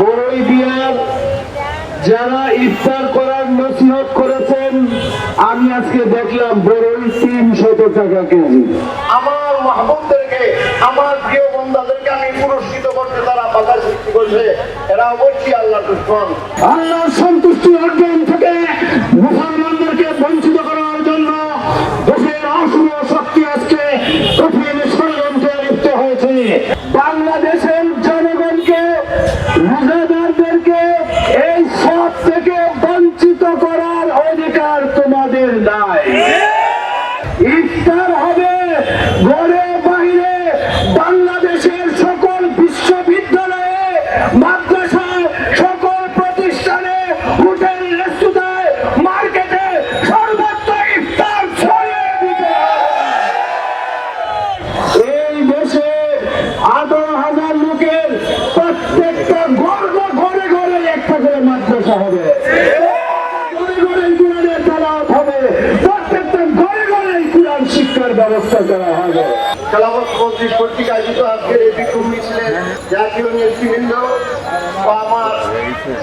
বড়ই বিয়ার যারা ইফতার করার নসিহত করেছেন আমি আজকে দেখলাম বড়ই তিন শত টাকা কেজি। আমার মাহবুবদেরকে আমার প্রিয় বন্ধাদেরকে আমি পুরস্কৃত করতে তারা বাধা সৃষ্টি করছে। এরা অবশ্যই আল্লাহ দুশ্মন। আল্লাহ সন্তুষ্টি অর্জন থেকে মুসলমানদেরকে বঞ্চিত করার জন্য দেশের অশুভ শক্তি আজকে কঠিন ষড়যন্ত্রে লিপ্ত হয়েছে বাংলাদেশের জনগণকে রোজাদারদেরকে এই সব থেকে বঞ্চিত করার অধিকার তোমাদের নাই ইফতার হবে ঘরে বাইরে বাংলাদেশের সকল বিশ্ববিদ্যালয়ে মাদ্রাসায় সকল প্রতিষ্ঠানে হোটেল রেস্টুরেন্টে মার্কেটে সর্বত্র ইফতার ছড়িয়ে দিতে হবে। এই দেশে আঠারো হাজার লোকের প্রত্যেকটা গর্ব ঘরে ঘরে একটা করে মাদ্রাসা হবে ঘরে ঘরে কোরআনের তালাওয়াত হবে প্রত্যেকটা ঘরে ঘরে কোরআন ব্যবস্থা করা হবে। খেলাফত মন্ত্রী কর্তৃক আয়োজিত আজকের এই বিক্ষোভ মিছিলের জাতীয় নেতৃবৃন্দ আমার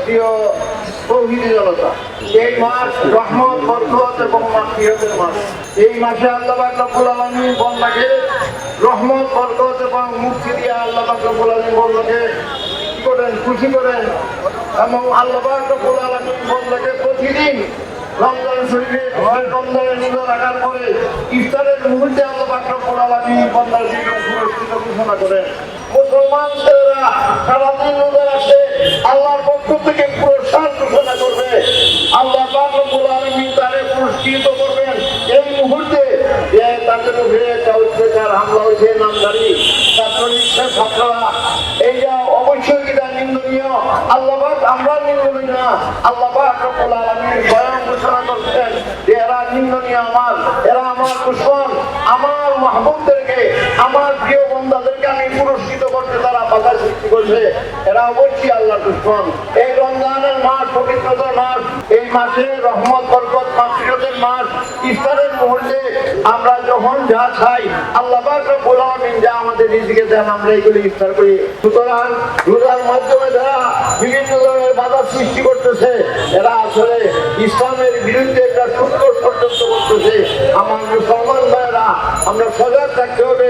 প্রিয় তৌহিদি জনতা। এই মাস রহমত, বরকত এবং মাসিহতের মাস। এই মাসে আল্লাহ রব্বুল আলমী বন্যাকে রহমত, বরকত এবং মুক্তি দিয়ে আল্লাহ রব্বুল আলমী প্রতিদিন রমজান শরীফে রমজানের রোজা রাখার পরে ইফতারের মুহূর্তে আল্লাহ রব্বুল আলমী বন্যার দিকে পুরস্কৃত ঘোষণা করেন। মুসলমান ছেলেরা সারাদিন রোজা রাখছে আল্লাহর পক্ষ থেকে পুরস্কার ঘোষণা করবে। আল্লাহ রব্বুল আলমী তারে পুরস্কৃত করবেন। এই মুহূর্তে যে তাদের উপরে একটা অত্যাচার হামলা হয়েছে নামদারি ছাত্রলীগের ছাত্ররা। অবশ্যই এটা আল্লাহবাক আমরা নিন্দনীয় না। আল্লাহবাদ রব্বুল আলামিন যে এরা নিন্দনীয় আমার, এরা আমার দুশ্মন, আমার মাহবুবদেরকে, আমার প্রিয় বন্ধাদেরকে আমি পুরস্কৃত করতে তারা বাধা সৃষ্টি করছে। এরা অবশ্যই আল্লাহ দুশ্মন। এই রমজানের মাস, পবিত্রতার মাস, এই মাসে রহমত, বরকত মাসিরতের মাস ইফতারের মুহূর্তে আমরা যখন যা খাই, আল্লাহ আলামিন যা আমাদের রিজিকে দেন, আমরা এগুলি ইফতার করি। সুতরাং রোজার মাধ্যমে যারা বিভিন্ন ধরনের বাধা সৃষ্টি করতেছে, এরা আসলে ইসলামের বিরুদ্ধে একটা সুন্দর ষড়যন্ত্র করতেছে। আমার মুসলমান ভাইয়েরা, আমরা সজাগ থাকতে হবে।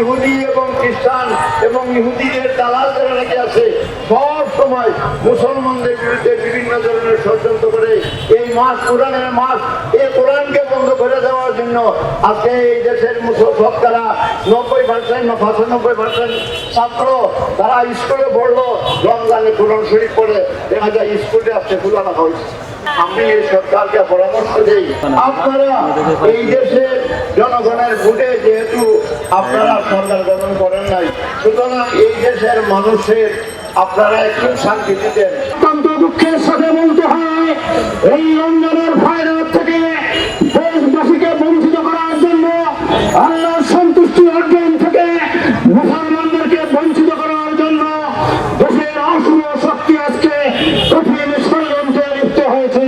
ইহুদি এবং খ্রিস্টান এবং ইহুদিদের দালাল যারা নাকি আছে, সব সময় মুসলমানদের বিরুদ্ধে বিভিন্ন ধরনের ষড়যন্ত্র করে। এই মাস কোরআনের মাস, এই কোরআনকে বন্ধ করে দেওয়ার জন্য আজকে এই দেশের শতকরা নব্বই পার্সেন্ট পঁচানব্বই পার্সেন্ট ছাত্র, তারা স্কুলে পড়ল, রমজানে কোরআন শরীফ পড়ে, দেখা যায় স্কুলে আসছে খোলা রাখা হয়েছে। আমি এই সরকারকে পরামর্শ দেই। আপনারা এই দেশের জনগণের ভোটে যেহেতু আপনারা সরকার গঠন করেন নাই। সুতরাং এই দেশের মানুষের আপনারা একটু শান্তি দিতেন। অত্যন্ত দুঃখের সাথে বলতে হয়, এই রমজানের ভাইরাস থেকে দেশবাসীকে বঞ্চিত করার জন্য আল্লাহর সন্তুষ্টি অর্জন থেকে মুসলমানদেরকে বঞ্চিত করার জন্য দেশের অশুভ শক্তি আজকে কঠিন ষড়যন্ত্রে লিপ্ত হয়েছে।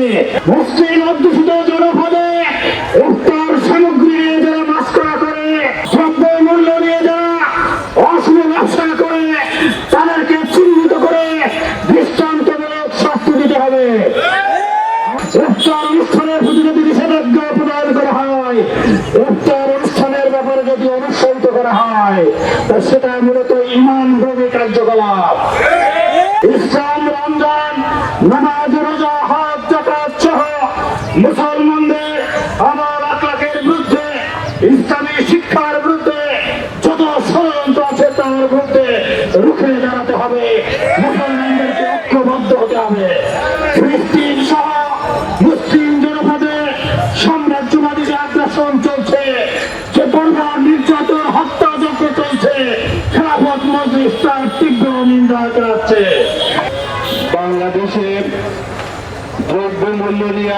ইফতার অনুষ্ঠানের ব্যাপারে যদি অনুসরিত করা হয়, তা সেটা মূলত ইমান ভূমি কার্যকলাপ। ইসলাম রমজান, নামাজ, রোজা, হজ জাকাত সহ মুসলমানদের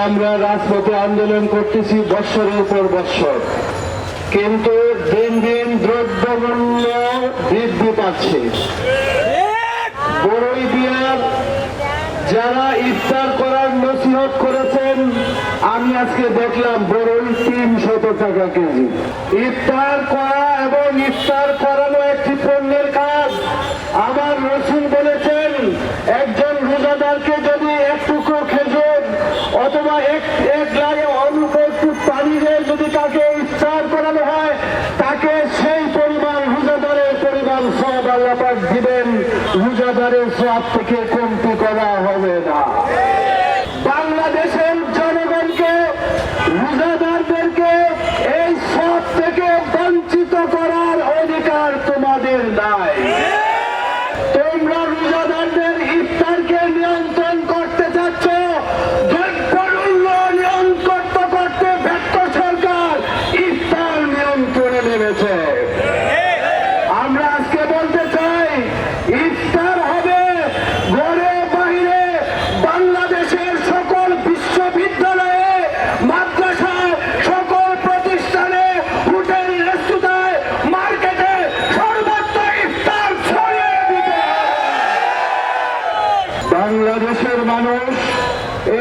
আমরা রাজপথে আন্দোলন করতেছি বৎসরের পর বৎসর। কিন্তু দিন দিন দ্রব্যমূল্য বৃদ্ধি পাচ্ছে। যারা ইফতার করার নসিহত করেছেন, আমি আজকে দেখলাম বড়ই তিন শত টাকা কেজি। ইফতার করা এবং ইফতার করানো একটি প্রায় অল্প একটু যদি তাকে ইফতার করানো হয়, তাকে সেই পরিমাণ রোজাদারের পরিমাণ সব আল্লাপাক দিবেন। রোজাদারের সব থেকে কমতি করা হবে না।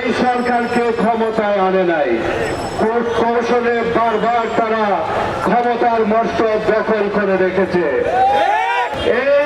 এই সরকারকে ক্ষমতায় আনে নাই। কোর্ট কৌশলে বারবার তারা ক্ষমতার মস্তক দখল করে রেখেছে। এই